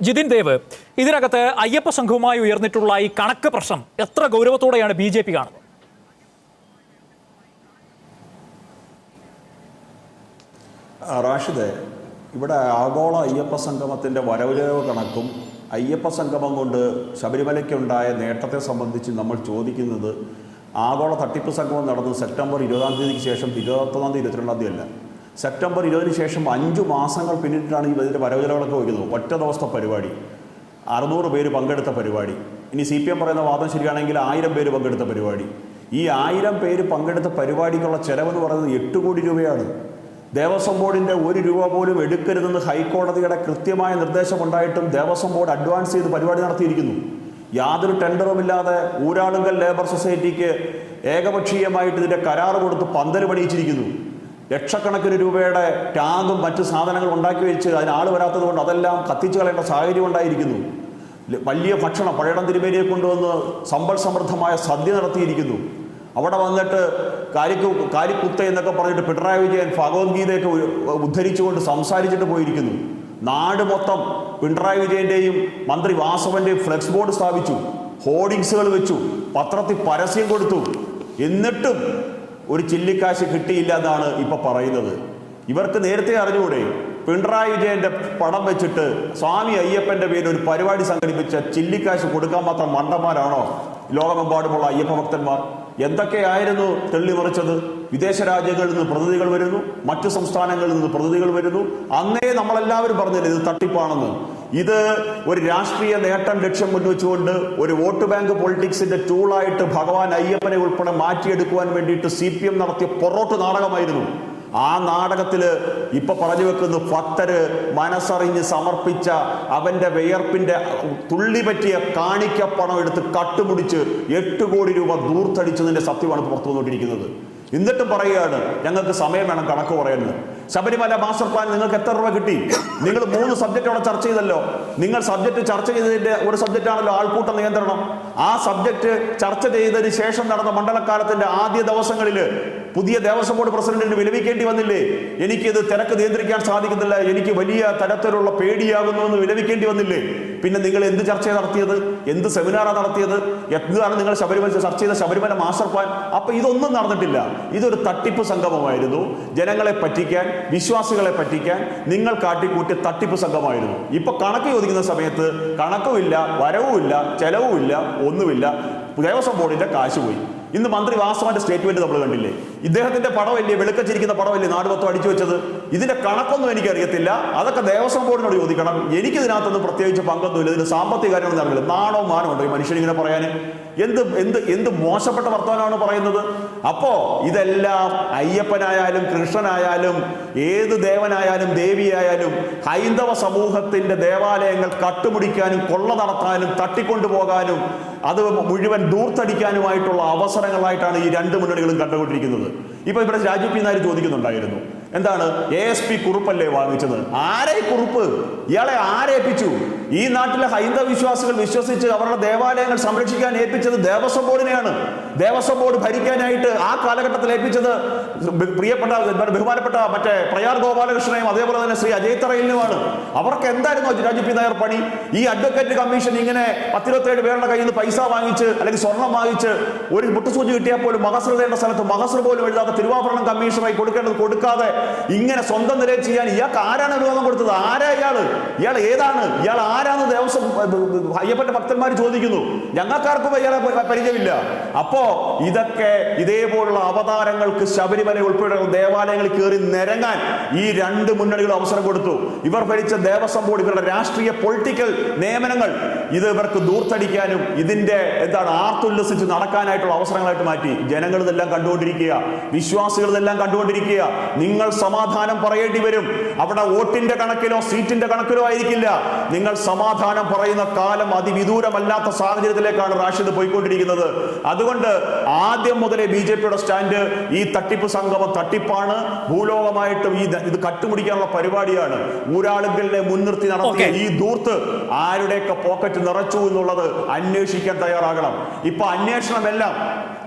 ജിതിൻ ദേവ് ഇതിനകത്ത് അയ്യപ്പ സംഘവുമായി ഉയർന്നിട്ടുള്ള ഈ കണക്ക് പ്രശ്നം എത്ര ഗൗരവത്തോടെയാണ് ബി ജെ പി കാണുന്നത്? റാഷിദ് ഇവിടെ ആഗോള അയ്യപ്പ സംഗമത്തിന്റെ വരവുചെലവ് കണക്കും അയ്യപ്പ സംഗമം കൊണ്ട് ശബരിമലയ്ക്കുണ്ടായ നേട്ടത്തെ സംബന്ധിച്ച് നമ്മൾ ചോദിക്കുന്നത് ആഗോള തട്ടിപ്പ് സംഗമം നടന്നത് സെപ്റ്റംബർ ഇരുപതാം തീയതിക്ക് ശേഷം ഇരുപത്തൊന്നാം തീയതി ഇരുപത്തിരണ്ടാം തീയതി അല്ല. സെപ്റ്റംബർ ഇരുപതിന് ശേഷം അഞ്ച് മാസങ്ങൾ പിന്നിട്ടാണ് ഈ ഇതിന്റെ വരവുചെലവുകളൊക്കെ വയ്ക്കുന്നത് ഒറ്റ ദിവസത്തെ പരിപാടി. അറുന്നൂറ് പേര് പങ്കെടുത്ത പരിപാടി. ഇനി സി പി എം പറയുന്ന വാദം ശരിയാണെങ്കിൽ ആയിരം പേര് പങ്കെടുത്ത പരിപാടി. ഈ ആയിരം പേര് പങ്കെടുത്ത പരിപാടിക്കുള്ള ചെലവെന്ന് പറയുന്നത് എട്ട് കോടി രൂപയാണ്. ദേവസ്വം ബോർഡിന്റെ ഒരു രൂപ പോലും എടുക്കരുതെന്ന് ഹൈക്കോടതിയുടെ കൃത്യമായ നിർദ്ദേശമുണ്ടായിട്ടും ദേവസ്വം ബോർഡ് അഡ്വാൻസ് ചെയ്ത് പരിപാടി നടത്തിയിരിക്കുന്നു. യാതൊരു ടെൻഡറുമില്ലാതെ ഊരാളുങ്കൽ ലേബർ സൊസൈറ്റിക്ക് ഏകപക്ഷീയമായിട്ട് ഇതിന്റെ കരാർ കൊടുത്ത് പന്തൽ പണിയിച്ചിരിക്കുന്നു. ലക്ഷക്കണക്കിന് രൂപയുടെ ടാങ്കും മറ്റു സാധനങ്ങൾ ഉണ്ടാക്കി വെച്ച് അതിന് ആൾ വരാത്തത് കൊണ്ട് അതെല്ലാം കത്തിച്ചു കളയേണ്ട സാഹചര്യം ഉണ്ടായിരിക്കുന്നു. വലിയ ഭക്ഷണം പഴയടം തിരുമേനിയെ കൊണ്ടുവന്ന് സമ്പൽ സമൃദ്ധമായ സദ്യ നടത്തിയിരിക്കുന്നു. അവിടെ വന്നിട്ട് കാരിക്കു കാരിക്കുത്ത എന്നൊക്കെ പറഞ്ഞിട്ട് പിണറായി വിജയൻ ഭഗവത്ഗീതയൊക്കെ ഉദ്ധരിച്ചുകൊണ്ട് സംസാരിച്ചിട്ട് പോയിരിക്കുന്നു. നാട് മൊത്തം പിണറായി വിജയന്റെയും മന്ത്രി വാസവന്റെയും ഫ്ലെക്സ് ബോർഡ് സ്ഥാപിച്ചു. ഹോർഡിങ്സുകൾ വെച്ചു. പത്രത്തിൽ പരസ്യം കൊടുത്തു. എന്നിട്ടും ഒരു ചില്ലിക്കാശ് കിട്ടിയില്ല എന്നാണ് ഇപ്പൊ പറയുന്നത്. ഇവർക്ക് നേരത്തെ അറിഞ്ഞുകൂടെ? പിണറായി വിജയന്റെ പടം വെച്ചിട്ട് സ്വാമി അയ്യപ്പന്റെ പേരിൽ ഒരു പരിപാടി സംഘടിപ്പിച്ച ചില്ലിക്കാശ് കൊടുക്കാൻ മാത്രം മണ്ടന്മാരാണോ? ലോകമെമ്പാടുമുള്ള അയ്യപ്പ ഭക്തന്മാർ. എന്തൊക്കെയായിരുന്നു തെള്ളിമറിച്ചത് വിദേശ രാജ്യങ്ങളിൽ നിന്ന് പ്രതിനിധികൾ വരുന്നു മറ്റു സംസ്ഥാനങ്ങളിൽ നിന്ന് പ്രതിനിധികൾ വരുന്നു. അന്നേ നമ്മളെല്ലാവരും പറഞ്ഞില്ലേ ഇത് തട്ടിപ്പാണെന്ന്? ഇത് ഒരു രാഷ്ട്രീയ നേട്ടം ലക്ഷ്യം മുൻവെച്ചുകൊണ്ട് ഒരു വോട്ട് ബാങ്ക് പൊളിറ്റിക്സിന്റെ ടൂളായിട്ട് ഭഗവാൻ അയ്യപ്പനെ ഉൾപ്പെടെ മാറ്റിയെടുക്കുവാൻ വേണ്ടിയിട്ട് സി പി എം നടത്തിയ പൊറോട്ട് നാടകമായിരുന്നു. ആ നാടകത്തിൽ ഇപ്പൊ പറഞ്ഞു വെക്കുന്നു ഭക്തര് മനസ്സറിഞ്ഞ് സമർപ്പിച്ച അവന്റെ വിയർപ്പിന്റെ തുള്ളി പറ്റിയ കാണിക്കപ്പണം എടുത്ത് കട്ടുമുടിച്ച് എട്ട് കോടി രൂപ ദൂർത്തടിച്ചതിന്റെ സത്യമാണ് പുറത്തു വന്നുകൊണ്ടിരിക്കുന്നത്. എന്നിട്ടും പറയുകയാണ് ഞങ്ങൾക്ക് സമയം വേണം കണക്ക് പറയുന്നത് ശബരിമല മാസ്റ്റർ പ്ലാൻ നിങ്ങൾക്ക് എത്ര രൂപ കിട്ടി? നിങ്ങൾ മൂന്ന് സബ്ജക്റ്റ് അവിടെ ചർച്ച ചെയ്തല്ലോ. നിങ്ങൾ സബ്ജക്റ്റ് ചർച്ച ചെയ്തതിന്റെ ഒരു സബ്ജക്റ്റ് ആണല്ലോ ആൾക്കൂട്ട നിയന്ത്രണം. ആ സബ്ജക്റ്റ് ചർച്ച ചെയ്തതിന് ശേഷം നടന്ന മണ്ഡലകാലത്തിന്റെ ആദ്യ ദിവസങ്ങളിൽ പുതിയ ദേവസ്വം ബോർഡ് പ്രസിഡന്റിന് വിലപിക്കേണ്ടി വന്നില്ലേ? എനിക്കിത് തിരക്ക് നിയന്ത്രിക്കാൻ സാധിക്കുന്നില്ല. എനിക്ക് വലിയ തരത്തിലുള്ള പേടിയാകുന്നു എന്ന് വിലപിക്കേണ്ടി വന്നില്ലേ? പിന്നെ നിങ്ങൾ എന്ത് ചർച്ച നടത്തിയത്? എന്ത് സെമിനാറാണ് നടത്തിയത്? എന്താണ് നിങ്ങൾ ശബരിമല ചർച്ച ചെയ്ത ശബരിമല മാസ്റ്റർ പ്ലാൻ അപ്പൊ ഇതൊന്നും നടന്നിട്ടില്ല. ഇതൊരു തട്ടിപ്പ് സംഗമമായിരുന്നു. ജനങ്ങളെ പറ്റിക്കാൻ വിശ്വാസികളെ പറ്റിക്കാൻ നിങ്ങൾ കാട്ടിക്കൂട്ടിയ തട്ടിപ്പ് സംഘമായിരുന്നു ഇപ്പൊ കണക്ക് ചോദിക്കുന്ന സമയത്ത് കണക്കുമില്ല വരവുമില്ല ചെലവുമില്ല ഒന്നുമില്ല. ദേവസ്വം ബോർഡിന്റെ കാശ് പോയി. ഇന്ന് മന്ത്രി വാസവന്റെ സ്റ്റേറ്റ്മെന്റ് നമ്മൾ കണ്ടില്ലേ? ഇദ്ദേഹത്തിന്റെ പടമല്ലേ വെളുക്കച്ചിരിക്കുന്ന പടമല്ലേ നാട് മൊത്തം അടിച്ചു വെച്ചത്? ഇതിന്റെ കണക്കൊന്നും എനിക്കറിയത്തില്ല. അതൊക്കെ ദേവസ്വം ബോർഡിനോട് ചോദിക്കണം. എനിക്ക് ഇതിനകത്തൊന്നും പ്രത്യേകിച്ച് പങ്കൊന്നുമില്ല. ഇതിന് സാമ്പത്തിക കാര്യങ്ങളൊന്നും അറിയില്ല. നാണോ മാനോ ഉണ്ടോ ഈ മനുഷ്യനിങ്ങനെ പറയാൻ എന്ത് എന്ത് എന്ത് മോശപ്പെട്ട വർത്തമാനമാണ് പറയുന്നത്? അപ്പോ ഇതെല്ലാം അയ്യപ്പനായാലും കൃഷ്ണനായാലും ഏത് ദേവനായാലും ദേവിയായാലും ഹൈന്ദവ സമൂഹത്തിന്റെ ദേവാലയങ്ങൾ കട്ടുമുടിക്കാനും കൊള്ള നടത്താനും തട്ടിക്കൊണ്ടുപോകാനും അത് മുഴുവൻ ദൂർത്തടിക്കാനുമായിട്ടുള്ള അവസരങ്ങളായിട്ടാണ് ഈ രണ്ട് മുന്നണികളും കണ്ടുകൊണ്ടിരിക്കുന്നത്. ഇപ്പൊ ഇവിടെ രാജു പി നായർ ചോദിക്കുന്നുണ്ടായിരുന്നു. എന്താണ്? എ എസ് പി കുറുപ്പല്ലേ വാങ്ങിച്ചത്? ആരെ കുറുപ്പ്? ഇയാളെ ആരേൽപ്പിച്ചു ഈ നാട്ടിലെ ഹൈന്ദവ വിശ്വാസികൾ വിശ്വസിച്ച് അവരുടെ ദേവാലയങ്ങൾ സംരക്ഷിക്കാൻ ഏൽപ്പിച്ചത് ദേവസ്വം ബോർഡിനെയാണ്. ദേവസ്വം ബോർഡ് ഭരിക്കാനായിട്ട് ആ കാലഘട്ടത്തിൽ ഏൽപ്പിച്ചത് പ്രിയപ്പെട്ട ബഹുമാനപ്പെട്ട മറ്റേ പ്രയാർ ഗോപാലകൃഷ്ണനെയും അതേപോലെ തന്നെ ശ്രീ അജയ് തറയിലുമാണ്. അവർക്ക് എന്തായിരുന്നു രാജു പി നായർ പണി? ഈ അഡ്വക്കേറ്റ് കമ്മീഷൻ ഇങ്ങനെ പത്തിരുപത്തേഴ് പേരുടെ കയ്യിൽ നിന്ന് പൈസ വാങ്ങിച്ച് അല്ലെങ്കിൽ സ്വർണം വാങ്ങിച്ച് ഒരു മുട്ടുസൂചി കിട്ടിയാൽ പോലും മഹസർ സ്ഥലത്ത് മഹസർ പോലും എഴുതാതെ തിരുവാഭരണം കമ്മീഷനായി കൊടുക്കേണ്ടത് കൊടുക്കാതെ ഇങ്ങനെ സ്വന്തം നിലയിൽ ചെയ്യാൻ ഇയാൾക്ക് ആരാണ് അനുവാദം കൊടുത്തത്? ആരാ ഇയാൾ ഇയാൾ ഏതാണ്? ഇയാൾ ആരാന്ന് ദേവസ്വം അയ്യപ്പന്റെ ഭക്തന്മാർ ചോദിക്കുന്നു. ഞങ്ങൾക്കാർക്കും ഇയാളെ പരിചയമില്ല. അപ്പോ ഇതൊക്കെ ഇതേപോലുള്ള അവതാരങ്ങൾക്ക് ശബരിമല ഉൾപ്പെടെയുള്ള ദേവാലയങ്ങളിൽ കയറി നിരങ്ങാൻ ഈ രണ്ട് മുന്നണികളും അവസരം കൊടുത്തു. ഇവർ ഭരിച്ച ദേവസ്വം ബോർഡ് ഇവരുടെ രാഷ്ട്രീയ പൊളിറ്റിക്കൽ നിയമനങ്ങൾ ഇത് ഇവർക്ക് ദൂർത്തടിക്കാനും ഇതിന്റെ എന്താണ് ആർത്തുല്ലസിച്ച് നടക്കാനായിട്ടുള്ള അവസരങ്ങളായിട്ട് മാറ്റി. ജനങ്ങൾ ഇതെല്ലാം കണ്ടുകൊണ്ടിരിക്കുക. വിശ്വാസികൾ ഇതെല്ലാം കണ്ടുകൊണ്ടിരിക്കുക. നിങ്ങൾ സമാധാനം പറയേണ്ടി വരും. അവിടെ വോട്ടിന്റെ കണക്കിലോ സീറ്റിന്റെ കണക്കിലോ ആയിരിക്കില്ല. നിങ്ങൾ സമാധാനം പറയുന്ന കാലം അതിവിദൂരമല്ലാത്ത സാഹചര്യത്തിലേക്കാണ് റാഷിദ് പോയിക്കൊണ്ടിരിക്കുന്നത്. അതുകൊണ്ട് ആദ്യം മുതലേ ബി ജെ പിയുടെ സ്റ്റാൻഡ് ഈ തട്ടിപ്പ് സംഗമം തട്ടിപ്പാണ്. ഭൂലോകമായിട്ടും ഈ ഇത് കട്ടുമുടിക്കാനുള്ള പരിപാടിയാണ്. ഊരാളുകളിലെ മുൻനിർത്തി നടത്തിയ. ഈ ദൂർത്ത് ആരുടെയൊക്കെ പോക്കറ്റ് നിറച്ചു എന്നുള്ളത് അന്വേഷിക്കാൻ തയ്യാറാകണം. ഇപ്പൊ അന്വേഷണമെല്ലാം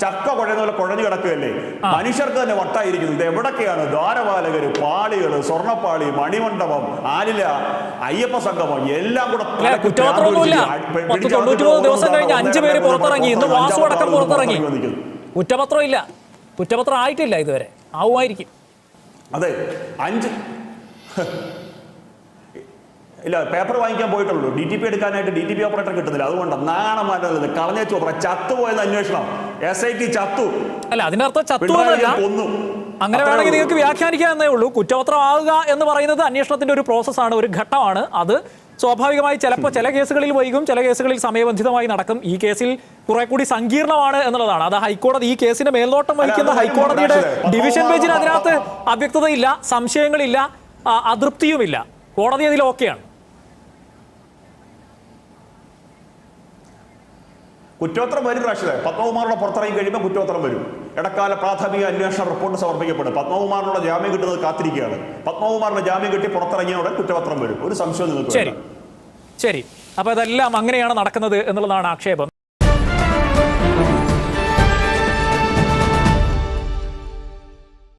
ചക്ക കുഴയുന്ന പോലെ കുഴഞ്ഞു കിടക്കുകയല്ലേ? മനുഷ്യർക്ക് തന്നെ വട്ടായിരിക്കുന്നു. ഇത് എവിടൊക്കെയാണ്? ദ്വാരപാലകര് പാളികൾ സ്വർണപ്പാളി മണിമണ്ഡപം ആലില അയ്യപ്പ സംഗമം എല്ലാം കൂടെ അല്ല തലയ്ക്ക് കുറ്റപത്രമൊന്നുമില്ല. ഭ്രാന്ത് പിടിച്ച് പത്ത് പിടിച്ച് തൊണ്ണൂറ്റി മൂന്ന് ദിവസം കഴിഞ്ഞ് അഞ്ചു പേര് പുറത്തിറങ്ങി. ഇന്ന് വാസു അടക്കം പുറത്തിറങ്ങി. കുറ്റപത്രം ഇല്ല. കുറ്റപത്രം ആയിട്ടില്ല ഇതുവരെ. ആവുമായിരിക്കും. അതെ അഞ്ച് ഇല്ല പേപ്പർ വാങ്ങിക്കാൻ പോയിട്ടുള്ളൂ. ഡി ടി പി എടുക്കാനായിട്ട് ഡി ടി പി ഓപ്പറേറ്റർ കിട്ടുന്നില്ല. അതുകൊണ്ട് നാണമാറ്റത് കളഞ്ഞേച്ചു പറ ചത്തുപോയത് അന്വേഷണം. എസ് ഐ ടി ചത്തു. അല്ല ചത്തു പിണറായി എന്നല്ല. വിജയൻ കൊന്നു. അങ്ങനെ വേണമെങ്കിൽ. നിങ്ങൾക്ക് വ്യാഖ്യാനിക്കുക എന്നേ ഉള്ളൂ. കുറ്റപത്രം ആവുക എന്ന് പറയുന്നത് അന്വേഷണത്തിന്റെ ഒരു പ്രോസസ്സാണ് ഒരു ഘട്ടമാണ്. അത് സ്വാഭാവികമായി ചിലപ്പോൾ ചില കേസുകളിൽ വൈകും ചില കേസുകളിൽ സമയബന്ധിതമായി നടക്കും. ഈ കേസിൽ കുറെ കൂടി സങ്കീർണമാണ് എന്നുള്ളതാണ്. അത് ഹൈക്കോടതി ഈ കേസിന്റെ മേൽനോട്ടം വഹിക്കുന്ന ഹൈക്കോടതിയുടെ ഡിവിഷൻ ബെഞ്ചിന് അതിനകത്ത് അവ്യക്തതയില്ല സംശയങ്ങളില്ല അതൃപ്തിയുമില്ല. കോടതി അതിൽ ഓക്കെയാണ്. കുറ്റപത്രം വരും പ്രാവശ്യം പത്മകുമാറിനെ പുറത്തിറങ്ങി കഴിയുമ്പോൾ കുറ്റോത്തരം വരും. ഇടക്കാല പ്രാഥമിക അന്വേഷണ റിപ്പോർട്ട് സമർപ്പിക്കപ്പെടും. പത്മകുമാറിനുള്ള ജാമ്യം കിട്ടുന്നത് കാത്തിരിക്കുകയാണ്. പത്മകുമാറിന്റെ ജാമ്യം കിട്ടി പുറത്തിറങ്ങിയ ഉടൻ കുറ്റപത്രം വരും. ഒരു സംശയം നിങ്ങൾക്ക്. ശരി. അപ്പൊ അതെല്ലാം അങ്ങനെയാണ് നടക്കുന്നത് എന്നുള്ളതാണ് ആക്ഷേപം.